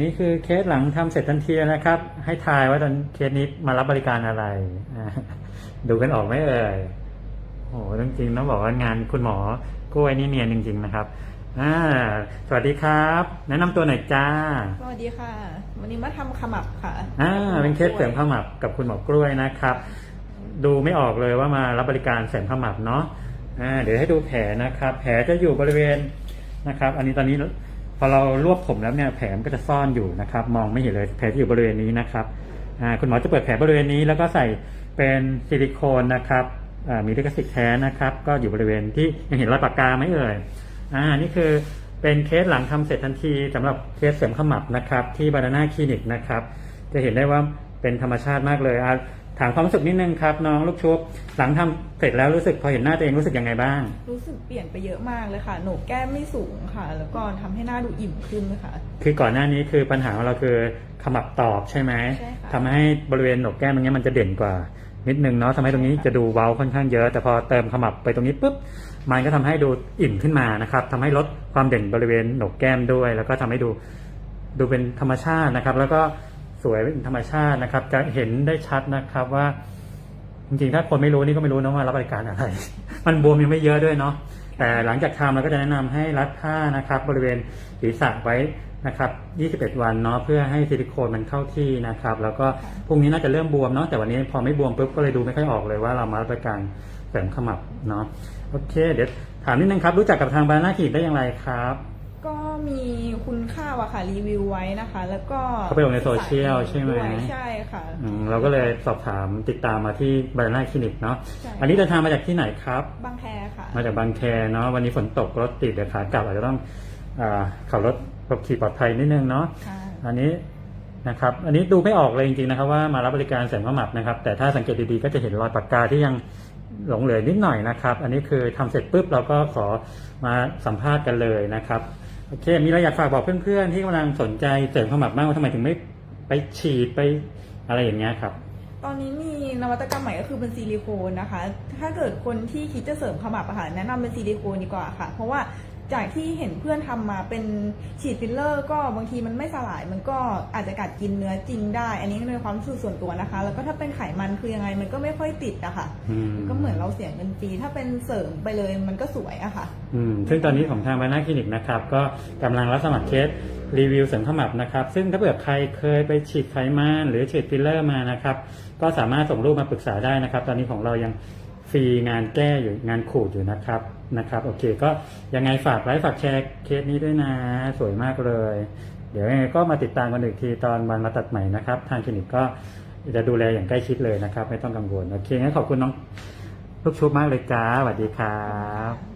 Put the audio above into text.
นี้คือเคสหลังทำเสร็จทันทีนะครับ ให้ทายว่าตอนเคสนี้มารับบริการอะไรอ่าดูกันออกไหมเอ่ยโอ้โหจริงๆต้องบอกว่างานคุณหมอกล้วยนี่เนียนจริง ๆ นะครับอ่าสวัสดีครับ แนะนำตัวหน่อยจ้า สวัสดีค่ะ วันนี้มาทำขมับค่ะอ่าเป็นเคสเสริมขมับกับคุณหมอกล้วยนะครับ ดูไม่ออกเลยว่ามารับบริการเสริมขมับเนาะอ่าเดี๋ยวให้ดูแผลนะครับ แผลจะอยู่บริเวณนะครับ อันนี้ตอนนี้ พอเรารวบผมแล้วเนี่ยแผลมันก็จะซ่อนอยู่นะครับ มองไม่เห็นเลยแผลที่อยู่บริเวณนี้นะครับคุณหมอจะเปิดแผลบริเวณนี้แล้วก็ใส่เป็นซิลิโคนนะครับมีลิขสิทธิ์แท้นะครับ ก็อยู่บริเวณที่ยังเห็นรอยปากกาไหมเอ่ยอ่านี่คือเป็นเคสหลังทำเสร็จทันทีสำหรับเคสเสริมขมับนะครับ ที่บานาน่าคลินิกนะครับ จะเห็นได้ว่าเป็นธรรมชาติมากเลยอ ถามความรู้สึกนิดนึงครับ น้องลูกชุบหลังทำเสร็จแล้วรู้สึกพอเห็นหน้าตัวเองรู้สึกยังไงบ้าง รู้สึกเปลี่ยนไปเยอะมากเลยค่ะ โหนกแก้มไม่สูงค่ะ แล้วก็ทำให้หน้าดูอิ่มขึ้นค่ะ คือก่อนหน้านี้คือปัญหาของเราคือขมับตอบใช่ไหมใช่ค่ะทำให้บริเวณโหนกแก้มตรงนี้มันจะเด่นกว่า นิดนึงเนาะทำให้ตรงนี้จะดูเว้าค่อนข้างเยอะ แต่พอเติมขมับไปตรงนี้ปุ๊บมันก็ทำให้ดูอิ่มขึ้นมานะครับทำให้ลดความเด่นบริเวณโหนกแก้มด้วย แล้วก็ทำให้ดูดูเป็นธรรมชาตินะครับ แล้วก็ สวยเป็นธรรมชาตินะครับ จะเห็นได้ชัดนะครับว่า จริงๆ ถ้าคนไม่รู้นี่ก็ไม่รู้นะว่ารับบริการอะไร มันบวมยังไม่เยอะด้วยเนาะแต่หลังจากทำเราก็จะแนะนำให้รัดผ้านะครับ บริเวณศีรษะไว้นะครับ 21 วันเนาะเพื่อให้ซิลิโคนมันเข้าที่นะครับ แล้วก็พรุ่งนี้น่าจะเริ่มบวมเนาะแต่วันนี้พอไม่บวมปุ๊บก็เลยดูไม่ค่อยออกเลยว่าเรามารับบริการเสริมขมับเนาะโอเค เดี๋ยวถามนิดนึงครับ รู้จักกับทางบานาคีได้อย่างไรครับ มีคุณค่าอะค่ะรีวิวไว้นะคะ แล้วก็เขาไปลงในโซเชียลใช่ไหมด้วยใช่ค่ะ อืมเราก็เลยสอบถามติดตามมาที่บานาคลินิกเนาะใช่ อันนี้เดินทางมาจากที่ไหนครับ บางแพค่ะ มาจากบางแคเนาะวันนี้ฝนตกรถติดเดี๋ยวขากลับอาจจะต้องอาขับรถขับขี่ปลอดภัยนิดนึงเนาะค่ะ อันนี้นะครับ อันนี้ดูไม่ออกเลยจริงๆนะครับ ว่ามารับบริการเสริมขมับนะครับ แต่ถ้าสังเกตดีๆก็จะเห็นรอยปากกาที่ยังหลงเหลือนิดหน่อยนะครับ อันนี้คือทำเสร็จปุ๊บเราก็ขอมาสัมภาษณ์กันเลยนะครับ โอเค มีอะไรอยากฝากบอกเพื่อนๆ ที่กำลังสนใจเสริมขมับบ้างว่าทำไมถึงไม่ไปฉีดไปอะไรอย่างเงี้ยครับ ตอนนี้มีนวัตกรรมใหม่ก็คือเป็นซิลิโคนนะคะ ถ้าเกิดคนที่คิดจะเสริมขมับอาหารแนะนำเป็นซิลิโคนดีกว่าค่ะ เพราะว่า จากที่เห็นเพื่อนทำมาเป็นฉีดฟิลเลอร์ ก็บางทีมันไม่สลาย มันก็อาจจะกัดกินเนื้อจริงได้ อันนี้ในความรู้สึกส่วนตัวนะคะ แล้วก็ถ้าเป็นไขมันคือยังไงมันก็ไม่ค่อยติดอะค่ะอืมก็เหมือนเราเสียเงินฟรีถ้าเป็นเสริมไปเลยมันก็สวยอะค่ะอืมซึ่งตอนนี้ของทางบานาคลินิกนะครับ ก็กำลังรับสมัครเคสรีวิวเสริมขมับนะครับ ซึ่งถ้าเผื่อใครเคยไปฉีดไขมันหรือฉีดฟิลเลอร์มานะครับ ก็สามารถส่งรูปมาปรึกษาได้นะครับ ตอนนี้ของเรายัง ฟรีงานแก้อยู่งานขูดอยู่นะครับนะครับโอเคก็ยังไงฝากไลค์ฝากแชร์เคสนี้ด้วยนะ สวยมากเลย เดี๋ยวยังไงก็มาติดตามกันอีกทีตอนวันมาตัดใหม่นะครับ ทางคลินิกก็จะดูแลอย่างใกล้ชิดเลยนะครับ ไม่ต้องกังวลโอเคงั้นขอบคุณน้องลูกชุบมากเลยจ้าสวัสดีครับ